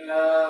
لله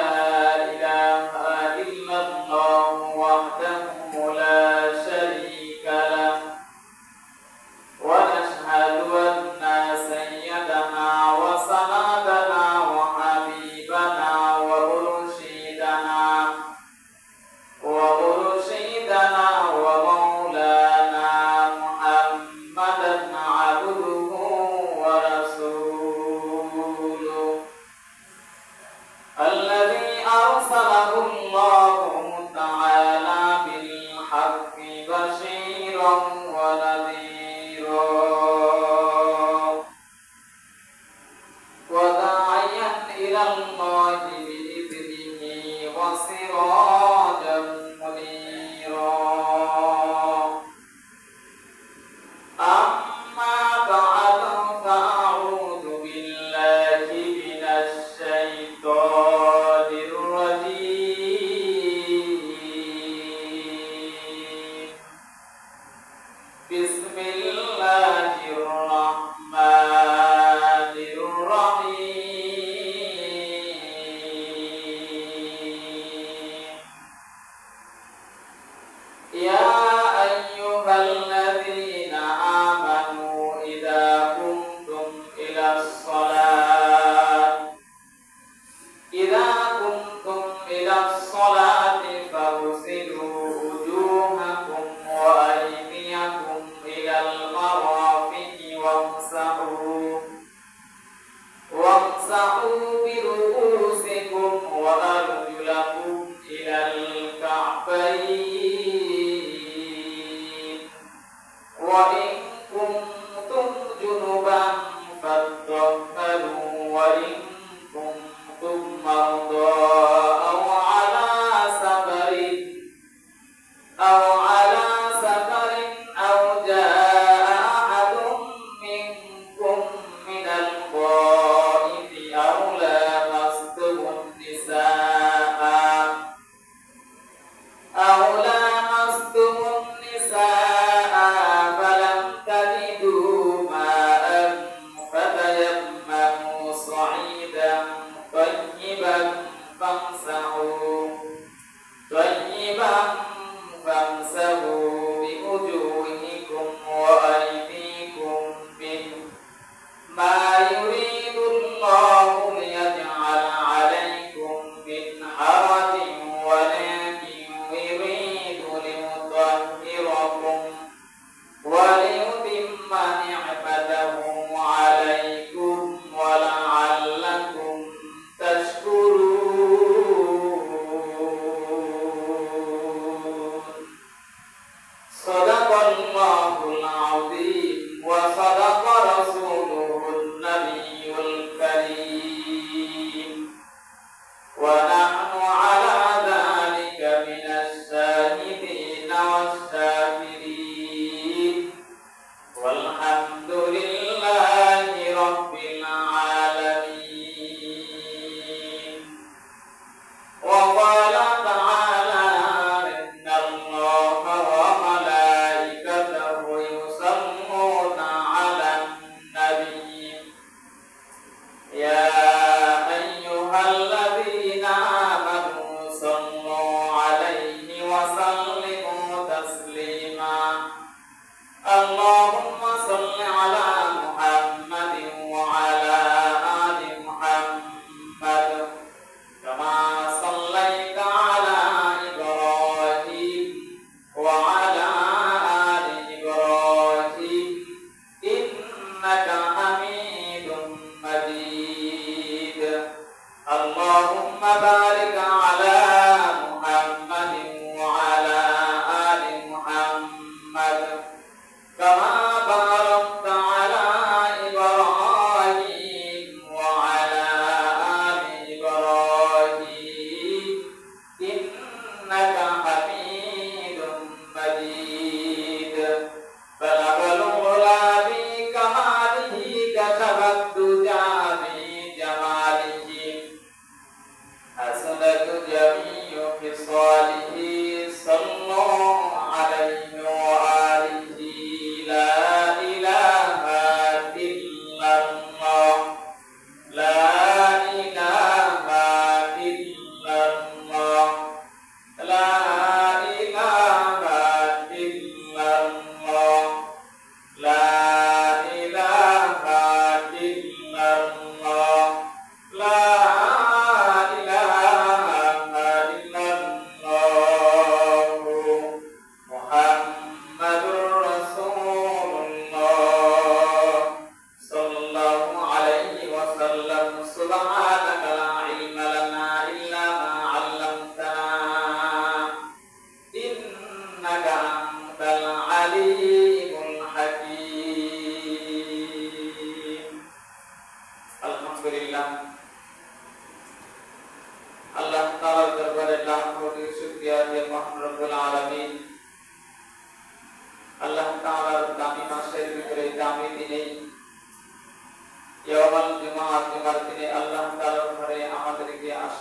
يا أيها الذين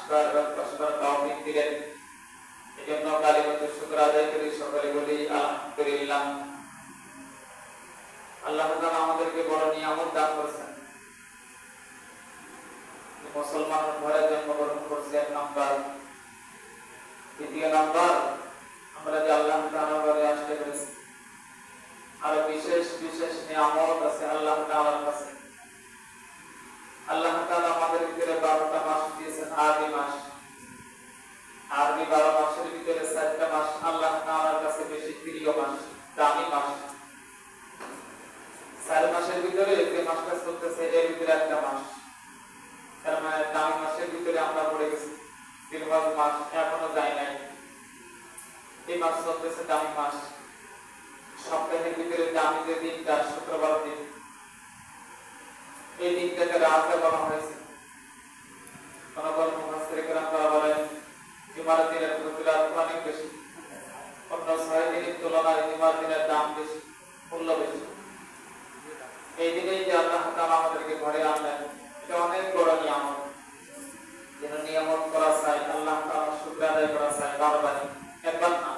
এবং দিলেন এজন্য শুকর আদায় করি, সকলে বলি, আলহামদুলিল্লাহ। আল্লাহ আমাদেরকে বড় নিয়ামত দান করেছেন। মুসলমান ঘরে জন্মগ্রহণ করছে এক নাম্বার। দ্বিতীয় নাম্বার, আমরা যে আল্লাহ ঘরে আসতে পেরেছি। আরও বিশেষ বিশেষ নিয়ামত আছে আল্লাহ তাআলার কাছে। আল্লাহ তাআলা আমাদের ভিতরে বারোটা মাস দিয়েছেন, আরবি মাস। আরবি বারো মাসের ভিতরে চারটা মাস আল্লাহ তাআলার কাছে বেশি প্রিয় মাস দামি মাস। চার মাসের ভিতরে যে মাসটা চলতেছে, এর ভিতরে একটা মাস। তার মানে দামি মাসের ভিতরে আমরা পড়ে গেছি দীর্ঘ মাস এখনও যায় নাই। এই মাস চলতেছে দামি মাস। সপ্তাহের ভিতরে দামি যে দিনটা, শুক্রবার দিন। এই দিনটাকে রাজা বলা হয়েছে আমাদেরকে ঘরে আনলেন, এটা অনেক বড় নিয়ামত। করা চাই, আল্লাহ তাআলা শুকর করা চাই, বারবার। একবার না।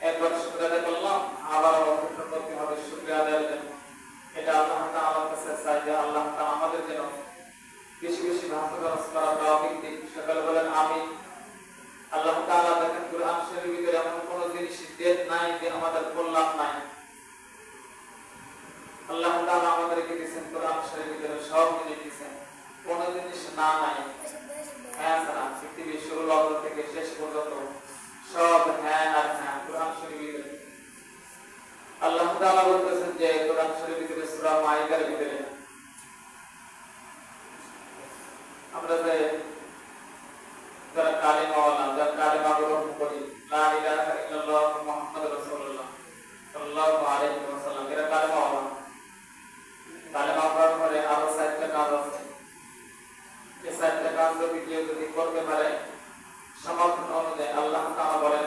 একবার শুকর করলাম আবার অপেক্ষা করতে হবে, শুকর আদায়ের এটা আল্লাহ তাআলার কাছে চাই যে আল্লাহ তাআলা আমাদের জন্য বেশি বেশি ভাষা খরচ করা দিন সকালে বলেন, আমিন। আল্লাহ তাআলা দেখেন কোরআন শরীফের ভিতরে এমন কোন জিনিস দেন নাই যে আমাদের কল্যাণ নাই আল্লাহ তাআলা আমাদেরকে দিয়েছেন কোরআন শরীফের ভিতরে সব জিনিস দিয়েছেন কোন জিনিস না নাই হ্যাঁ সারা পৃথিবীর শুরু লগ্ন থেকে শেষ পর্যন্ত সব হ্যাঁ আর হ্যাঁ কোরআন শরীফের ভিতরে আল্লাহ তাআলা বলতেছেন যে কোরআন শরীফের ভিতরে সূরা মাইদার ভিতরে আমরা যে যারা কালিমাওয়ালা যারা কালিমা গ্রহণ করি লা ইলাহা ইল্লাল্লাহ মুহাম্মাদুর রাসূলুল্লাহ সাল্লাল্লাহু আলাইহি ওয়াসাল্লাম এরা কালিমাওয়ালা কালিমা পড়ার পরে আরও চারটা কাজ আছে এই চারটা কাজ যদি কেউ যদি করতে পারে সমর্থন অনুযায়ী আল্লাহ তাআলা বলেন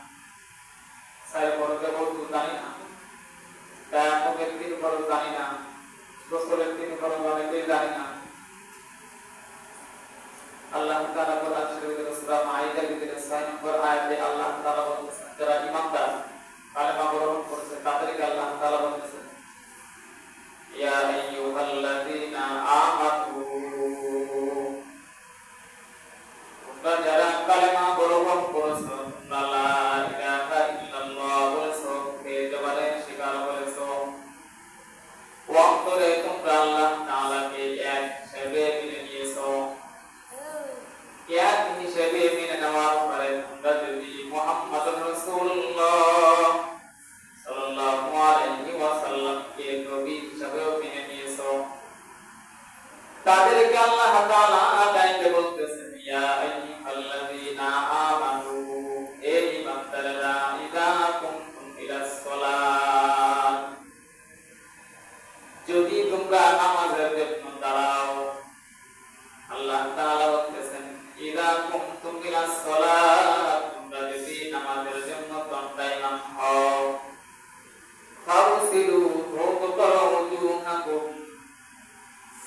চার বড় বলতে জানি না। ব্যায়ামের তিন বড় জানি না। গোসলের তিন বড় অনেকেই জানি না। আল্লাহ তাআলা কোরআন শরীফের সূরা মাইদার ভিতরে 6 নম্বর আয়াতে আল্লাহ তাআলা বলতেছেন, যারা ঈমানদার কালেমা গ্রহণ করেছে, তাদেরকে যদি তোমরা নামাজের যত্ন দাঁড়াও, আল্লাহ তাআলা বলেছেন ইদা কুমতুম ইলা সালাত তোমরা যদি নামাজের জন্য তন্তাইলাম হও ফাউসিলু ভোগ করো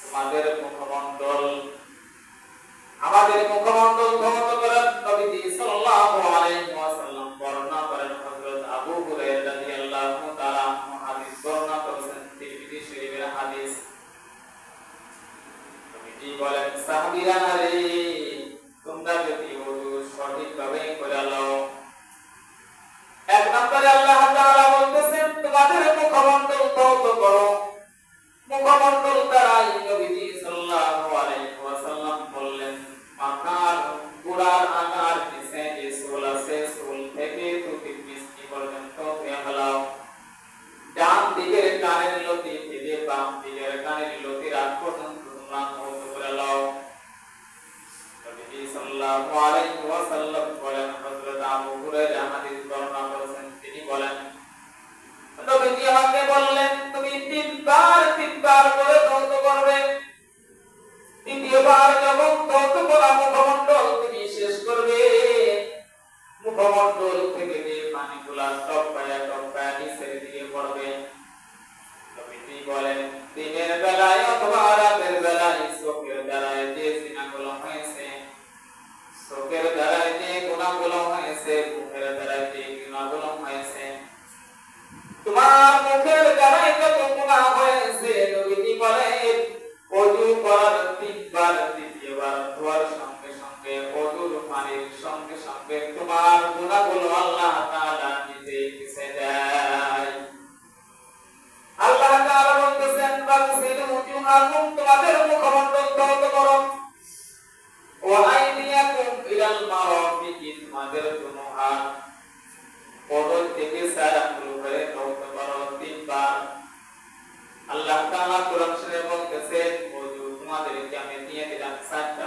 তোমাদের মুখমণ্ডল, আমাদের মুখমণ্ডল ধৌত করেন নবীজি সাল্লাল্লাহু আলাইহি বলেন, সাহাবীরা রে তোমরা যদি ওযু সঠিকভাবে করে নাও। এক নম্বরে আল্লাহ তাআলা বলতেছেন, তোমাদের মুখমণ্ডল করো। মুখমণ্ডল দ্বারা নবীজি কথাগুলো আল্লাহ তাআলা নিজে আল্লাহ তাআলা বলতেছেন বাগসিলু জুনাকুম তোমাদের মুখমণ্ডল তত করো ও আইনিয়াকুম ইলাল মারাফিকি তোমাদের জুনুহা পদল থেকে সারা করে তত করো তিনবার। আল্লাহ তাআলা কোরআন বলতেছেন ও তোমাদেরকে আমি দিয়ে দিলাম সাতটা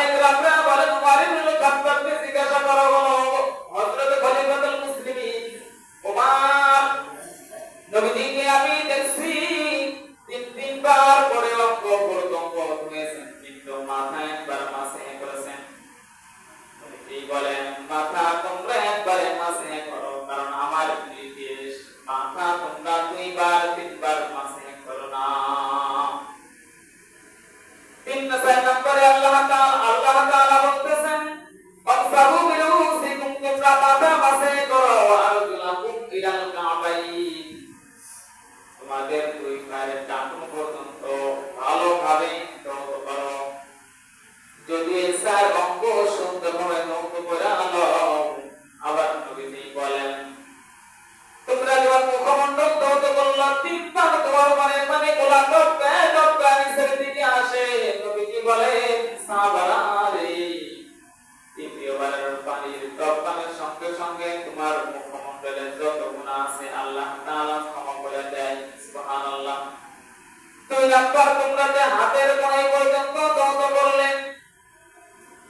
এবার তোমরা যে হাতের কোনায় পর্যন্ত দন্ত করলে,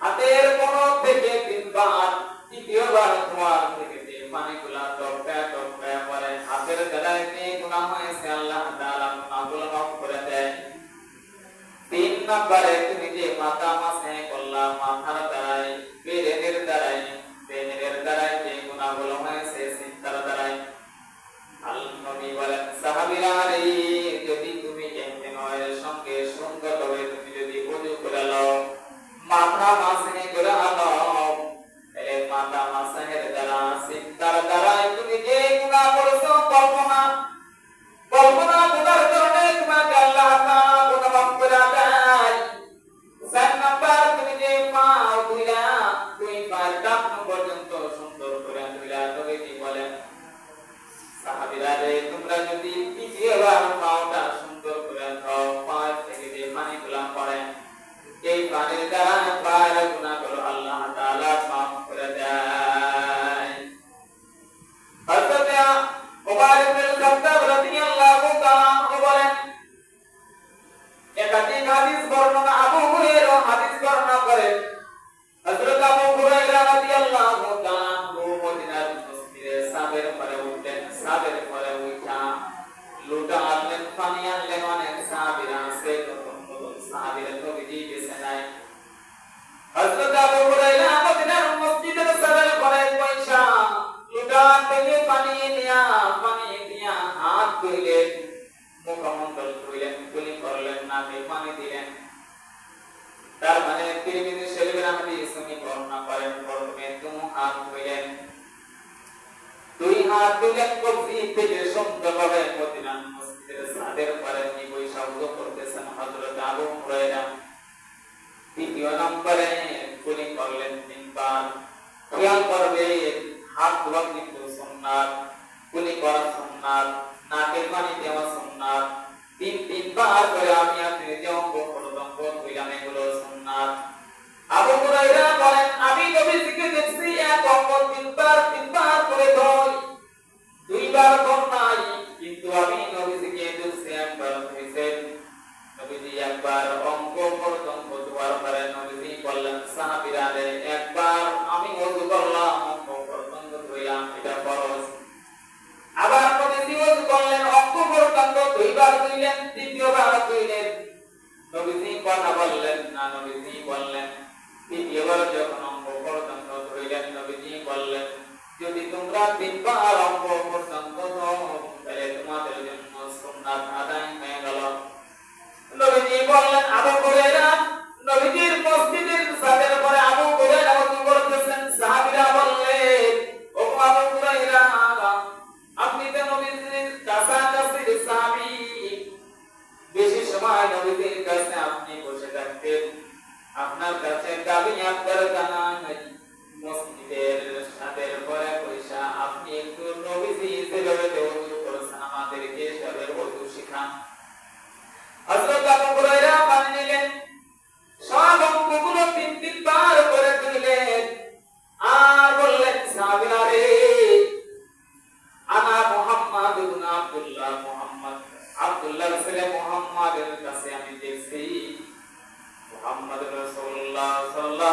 হাতের কোন থেকে তিনবার, তৃতীয়বার ধোয়ার থেকে যে পানিগুলা টপকা টপকা পরে হাতের গলায় যে গুণা হয়েছে, আল্লাহ তাআলা গুণাগুলো মাফ করে দেয়। তিন নম্বরে a nossa হাত ধুইলেন মুখমণ্ডল ধুইলেন কুলি করলেন, নাকে পানি দিলেন। তার মানে তিরমিজি শরীফের হাদিস উনি বর্ণনা করেন, প্রথমে দুই হাত ধুইলেন দুই হাত দিলেন কবজি থেকে সুন্দরভাবে মদিনা মসজিদের ছাদের পরে উনি বৈশা উজু করতেছেন হযরত আবু হুরায়রা? দ্বিতীয় নম্বরে কুলি করলেন তিনবার। খেয়াল করবে, হাত ধোয়া কিন্তু সুন্নাত কুলি করা นาเกลวานิเทวสุนนาปินปินบาเรยามีอันเดียว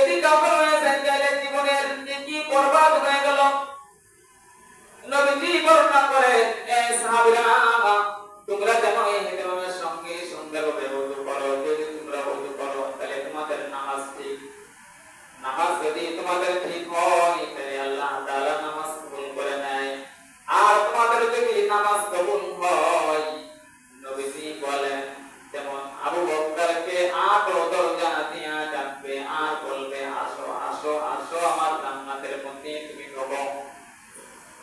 যদি কাফের হয়ে যান তাহলে জীবনের কি বরবাদ হয়ে গেল? নবীজি বর্ণনা করে, এ সাহাবীরা, তোমরা যেন এই হেদমের সঙ্গে সুন্দরভাবে ওযু করো। যদি তোমরা ওযু করো, তাহলে তোমাদের নামাজ ঠিক। নামাজ যদি তোমাদের ঠিক হয়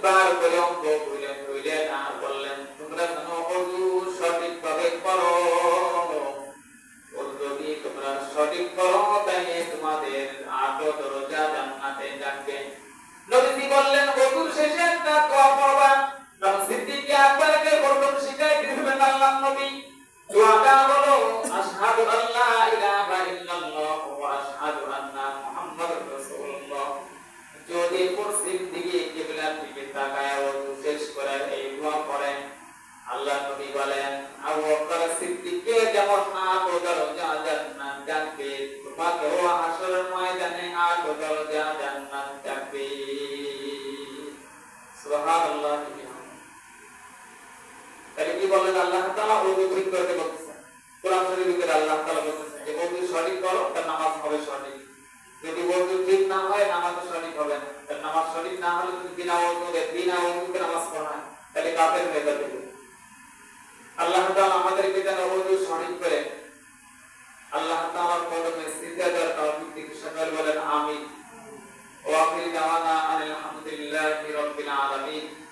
তিনবার অঙ্ক কইলেন কইলেন আর বললেন তোমরা যেন ওযু সঠিকভাবে করো যদি তোমরা সঠিক করো তাহলে তোমাদের আটো দরজা জান্নাতে যাবে। নবীজি বললেন ওযুর শেষে একটা দোয়া পড়বা। তখন সিদ্দিক আকবরকে প্রথম শিখাই দিবেন আল্লাহ নবী। দোয়াটা হলো, আশহাদু আল্লা ইলাহা ইল্লাল্লাহ ওয়া আশহাদু আন্না মুহাম্মাদুর রাসূলুল্লাহ। যদি পশ্চিম দিকে তাকায় ওযু শেষ করে, এই দোয়া পড়েন আল্লাহ নবী বলেন, আবু বকর সিদ্দিককে যেমন আট দরজা জান্নাত ডাকবে, তোমাকেও হাসরের ময়দানে আট দরজা জান্নাত ডাকবে। সুবহানাল্লাহ তাহলে কি বলেন? আল্লাহ তাআলা ওযু ঠিক করতে বলতেছেন। কোরআন শরীফের আল্লাহ তাআলা বলতেছেন যে ওযু সঠিক করো তার নামাজ হবে সঠিক। যদি ওযু ঠিক না হয় নামাজ সঠিক হবে না। নামাজ শরীফ না হলে যদি বিনা অনুমোদে বিনা অনুমোদে নামাজ পড়ায় তাহলে কাপের হয়ে যাবে। আল্লাহ তাআলা আমাদেরকে যেন ওযু সঠিক করে। আল্লাহ তাআলার কদমে সিজদার তৌফিক দিকে সকল বলেন, আমিন। ওয়া আখির দাওয়ানা আলহামদুলিল্লাহি রাব্বিল আলামিন।